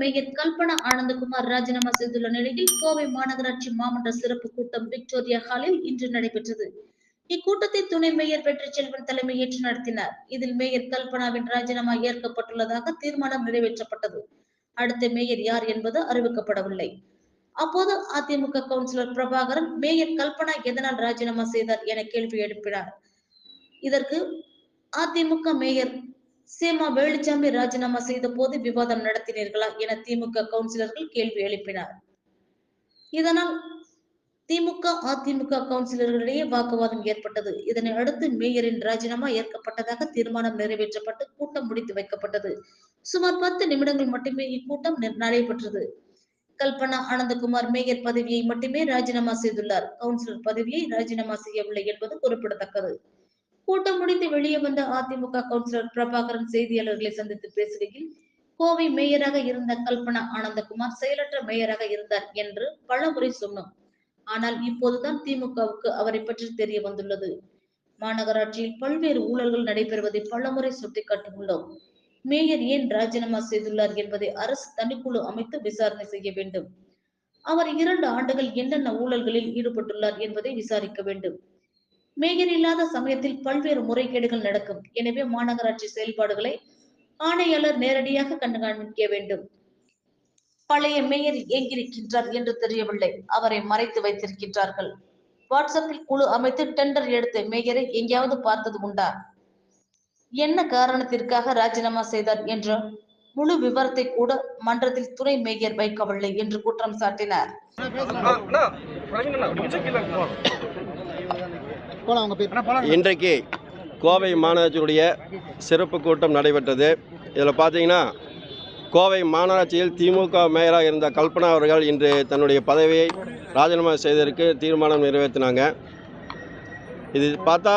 Mayor Kalpana Anandakumar ராஜினாமா செய்துள்ள நிலையில் கோவை மாநகராட்சி மாமன்ற சிறப்பு கூட்டம் விக்டோரியா ஹாலில் இன்று நடைபெற்றது. இக்கூட்டத்தை துணை மேயர் வெற்றி செல்வன் தலைமையேற்று நடத்தினார். இதில் மேயர் கல்பனாவின் ராஜினாமா ஏற்கப்பட்டுள்ளதாக தீர்மானம் நிறைவேற்றப்பட்டது. அடுத்த மேயர் யார் என்பது அறிவிக்கப்படவில்லை. அப்போது அதிமுக கவுன்சிலர் பிரபாகரன் மேயர் கல்பனா எதனால் ராஜினாமா செய்தார்? என கேள்வி எழுப்பினார். இதற்கு அதிமுக மேயர் சேமா வேலுச்சாமி ராஜினாமா செய்த போது விவாதம் நடத்தினீர்களா என திமுக கவுன்சிலர்கள் கேள்வி எழுப்பினார். இதனால் திமுக அதிமுக கவுன்சிலர்களிடையே வாக்குவாதம் ஏற்பட்டது. இதனை அடுத்து மேயரின் ராஜினாமா ஏற்கப்பட்டதாக தீர்மானம் நிறைவேற்றப்பட்டு கூட்டம் முடித்து வைக்கப்பட்டது. சுமார் பத்து நிமிடங்கள் மட்டுமே இக்கூட்டம் நடைபெற்றது. கல்பனா ஆனந்தகுமார் மேயர் பதவியை மட்டுமே ராஜினாமா செய்துள்ளார். கவுன்சிலர் பதவியை ராஜினாமா செய்யவில்லை என்பது குறிப்பிடத்தக்கது. கூட்டம் முடிந்து வெளியே வந்த அதிமுக கவுன்சிலர் பிரபாகரன் செய்தியாளர்களை சந்தித்து பேசுகையில் கோவை மேயராக இருந்த கல்பனா ஆனந்தகுமார் செயலற்ற மேயராக இருந்தார் என்று பலமுறை சொன்னோம். ஆனால் இப்போதுதான் திமுகவுக்கு அவரை பற்றி தெரிய வந்துள்ளது. மாநகராட்சியில் பல்வேறு ஊழல்கள் நடைபெறுவதை பலமுறை சுட்டிக்காட்டியுள்ளோம். மேயர் ஏன் ராஜினாமா செய்துள்ளார் என்பதை அரசு தனிக்குழு அமைத்து விசாரணை செய்ய வேண்டும். அவர் இரண்டு ஆண்டுகள் என்னென்ன ஊழல்களில் ஈடுபட்டுள்ளார் என்பதை விசாரிக்க வேண்டும். மேயர் இல்லாத சமயத்தில் பல்வேறு முறைகேடுகள் நடக்கும். எனவே மாநகராட்சி செயல்பாடுகளை ஆணையாளர் நேரடியாக கண்காணிக்க வேண்டும். பழைய மேயர் எங்கிருக்கின்றார் என்று தெரியவில்லை. அவரை மறைத்து வைத்திருக்கின்றார்கள். வாட்ஸ்அப்பில் குழு அமைத்து டெண்டர் எடுத்து மேயரை எங்கேயாவது பார்த்தது உண்டா? என்ன காரணத்திற்காக ராஜினாமா செய்தார் என்ற முழு விவரத்தை கூட மன்றத்தில் துணை மேயர் வைக்கவில்லை என்று குற்றம் சாட்டினார். இன்றைக்கு கோவை மாநகராட்சியுடைய சிறப்பு கூட்டம் நடைபெற்றது. இதில் பார்த்தீங்கன்னா கோவை மாநகராட்சியில் திமுக மேயராக இருந்த கல்பனா அவர்கள் இன்று தன்னுடைய பதவியை ராஜினாமா செய்ததற்கு தீர்மானம் நிறைவேற்றினாங்க. இது பார்த்தா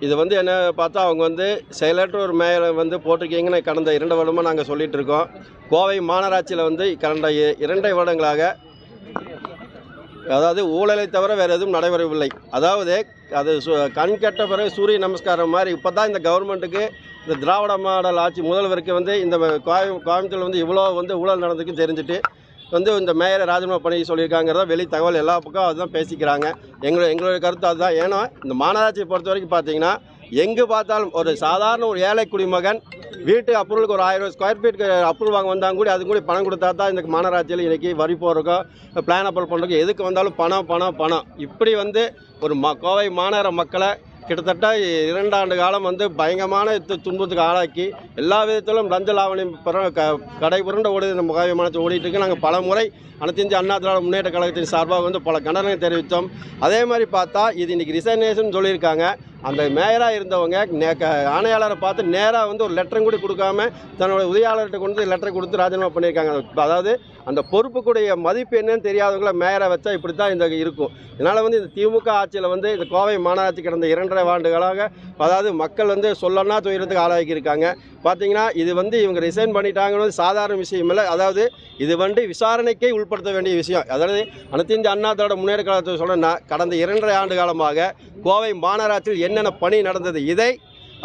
இது வந்து என்ன பார்த்தா அவங்க வந்து செயலற்ற ஒரு மேயரை வந்து போட்டிருக்கீங்கன்னு கடந்த இரண்டு வருடமாக நாங்கள் சொல்லிட்டு இருக்கோம். கோவை மாநகராட்சியில் வந்து கடந்த இ- இரண்டரை வருடங்களாக அதாவது ஊழலை தவிர வேறு எதுவும் நடைபெறவில்லை. அதாவது அது சு கண் கெட்ட பிறகு சூரிய நமஸ்காரம் மாதிரி இப்போ தான் இந்த கவர்மெண்ட்டுக்கு இந்த திராவிட மாடல் ஆட்சி முதல்வருக்கு வந்து இந்த கோயம் கோயம்புத்தூர் வந்து இவ்வளோ வந்து ஊழல் நடந்திருக்கு தெரிஞ்சுட்டு வந்து இந்த மேயரை ராஜினாமா பண்ணி சொல்லியிருக்காங்கிறத வெளி தகவல் எல்லா பக்கம் அதுதான் பேசிக்கிறாங்க. எங்களோட எங்களுடைய கருத்து அதுதான். ஏன்னா இந்த மாநகராட்சியை பொறுத்த வரைக்கும் பார்த்தீங்கன்னா எங்கே பார்த்தாலும் ஒரு சாதாரண ஒரு ஏழை குடிமகன் வீட்டு அப்ரூவலுக்கு ஒரு ஆயிரம் ஸ்கொயர் ஃபீட்டுக்கு அப்ரூவல் வாங்க வந்தாங்க கூட அது கூட பணம் கொடுத்தா தான் இந்த மாநகராட்சியில் இன்றைக்கி வரி போகிறக்கோ பிளான் அப்ரூவல் பண்ணுறதுக்கு எதுக்கு வந்தாலும் பணம் பணம் பணம். இப்படி வந்து ஒரு ம கோவை மாநகர மக்களை கிட்டத்தட்ட இரண்டாண்டு காலம் வந்து பயங்கரமான துன்பத்துக்கு ஆளாக்கி எல்லா விதத்திலும் லஞ்ச லாவணி பிற க கடை புரண்ட ஓடி இந்த கோவை மாநகராட்சி ஓடிட்டு இருக்கு. நாங்கள் பல முறை அனைத்து இந்திய அண்ணா திராவிட முன்னேற்ற கழகத்தின் சார்பாக வந்து பல கண்டனங்களை தெரிவித்தோம். அதே மாதிரி பார்த்தா இது இன்றைக்கி ரிசைனேஷன் சொல்லியிருக்காங்க. அந்த மேயராக இருந்தவங்க நே- க- ஆணையாளரை பார்த்து நேராக வந்து ஒரு லெட்டரும் கூட கொடுக்காம தன்னோட உதவியாளர்கிட்ட கொண்டு லெட்டர் கொடுத்து ராஜினாமா பண்ணியிருக்காங்க. அதாவது அந்த பொறுப்புக்குடைய மதிப்பு என்னன்னு தெரியாதவங்கள மேயரை வச்சா இப்படி தான் இந்த இருக்கும். இதனால் வந்து இந்த திமுக ஆட்சியில் வந்து இந்த கோவை மாநகராட்சி கடந்த இரண்டரை ஆண்டுகளாக அதாவது மக்கள் வந்து சொல்லனா துயரத்துக்கு ஆளாக்கியிருக்காங்க பார்த்தீங்கன்னா இது வந்து இவங்க ரிசைன் பண்ணிட்டாங்கன்னு சாதாரண விஷயம் இல்லை. அதாவது இது வந்து விசாரணைக்கே உட்படுத்த வேண்டிய விஷயம். அதாவது அனைத்து இந்திய அண்ணா திராவிட முன்னேற்ற கழகத்தை சொல்லணும்னா கடந்த இரண்டரை ஆண்டு காலமாக கோவை மாநகராட்சியில் என்னென்ன பணி நடந்தது? இதை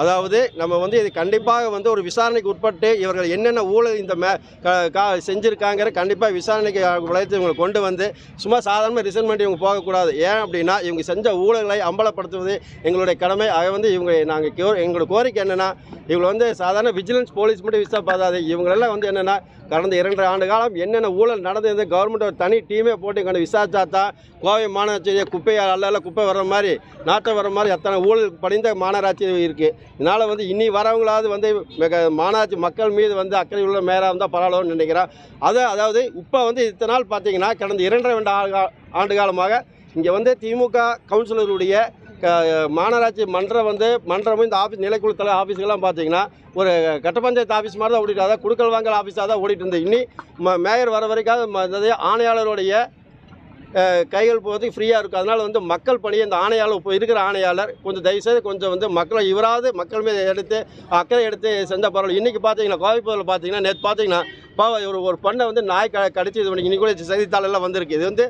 அதாவது நம்ம வந்து இது கண்டிப்பாக வந்து ஒரு விசாரணைக்கு உட்பட்டு இவர்கள் என்னென்ன ஊழல் இந்த மே க கா செஞ்சுருக்காங்கிற கண்டிப்பாக விசாரணைக்கு விளைத்து இவங்களை கொண்டு வந்து சும்மா சாதாரணமாக ரிசைன் பண்ணி இவங்க போகக்கூடாது. ஏன் அப்படின்னா இவங்க செஞ்ச ஊழல்களை அம்பலப்படுத்துவது எங்களுடைய கடமை. ஆக வந்து இவங்க நாங்கள் கோ எங்களோட கோரிக்கை என்னென்னா இவங்களை வந்து சாதாரண விஜிலன்ஸ் போலீஸ் மட்டும் விசாரிப்பாதாது பார்த்தாது இவங்களெல்லாம் வந்து என்னென்னா கடந்த இரண்டரை ஆண்டு காலம் என்னென்ன ஊழல் நடந்தது கவர்மெண்ட் ஒரு தனி டீமே போட்டு கொண்டு விசாரிச்சா தான் கோவை மாநகராட்சியை குப்பையை அல்ல குப்பை வர்ற மாதிரி நாட்டை வர மாதிரி அத்தனை ஊழல் படிந்த மாநகராட்சி இருக்குது இதனால் வந்து இனி வரவங்களாவது வந்து மிக மக்கள் மீது வந்து அக்கறை உள்ள மேராக இருந்தால் பரவாயில்லன்னு நினைக்கிறேன் அது அதாவது இப்போ வந்து இத்தனை நாள் பார்த்தீங்கன்னா கடந்த இரண்டரை ரெண்டு ஆண்டு ஆண்டு காலமாக இங்கே வந்து திமுக கவுன்சிலருடைய மாநகராட்சி மன்றம் வந்து மன்றமும் இந்த ஆஃபீஸ் நிலைக்குழு தலை ஆஃபீஸ்கெல்லாம் பார்த்தீங்கன்னா ஒரு கட்ட பஞ்சாயத்து ஆஃபீஸ் மாதிரி தான் ஓடிட்டு அதாவது குடுக்கல் வாங்கல் ஆஃபீஸாக தான் ஓடிட்டு இருந்தது இனி மேயர் வர வரைக்கும் ஆணையாளருடைய கைகள் போகிறதுக்கு ஃப்ரீயாக இருக்கும். அதனால் வந்து மக்கள் பணியை இந்த ஆணையாளர் இப்போ இருக்கிற ஆணையாளர் கொஞ்சம் தயவுசெய்து கொஞ்சம் வந்து மக்களை இவராவது மக்கள் மீது எடுத்து அக்கறை எடுத்து செஞ்சால் பரவாயில்ல. இன்றைக்கி பார்த்தீங்கன்னா கோவைப்பூரில் பார்த்தீங்கன்னா நேற்று பார்த்தீங்கன்னா பாவம் ஒரு ஒரு பண்ணை வந்து நாய் க கடிச்சு இது பண்ணி இன்னைக்கு கூட செய்தித்தாளெல்லாம் வந்திருக்கு. இது வந்து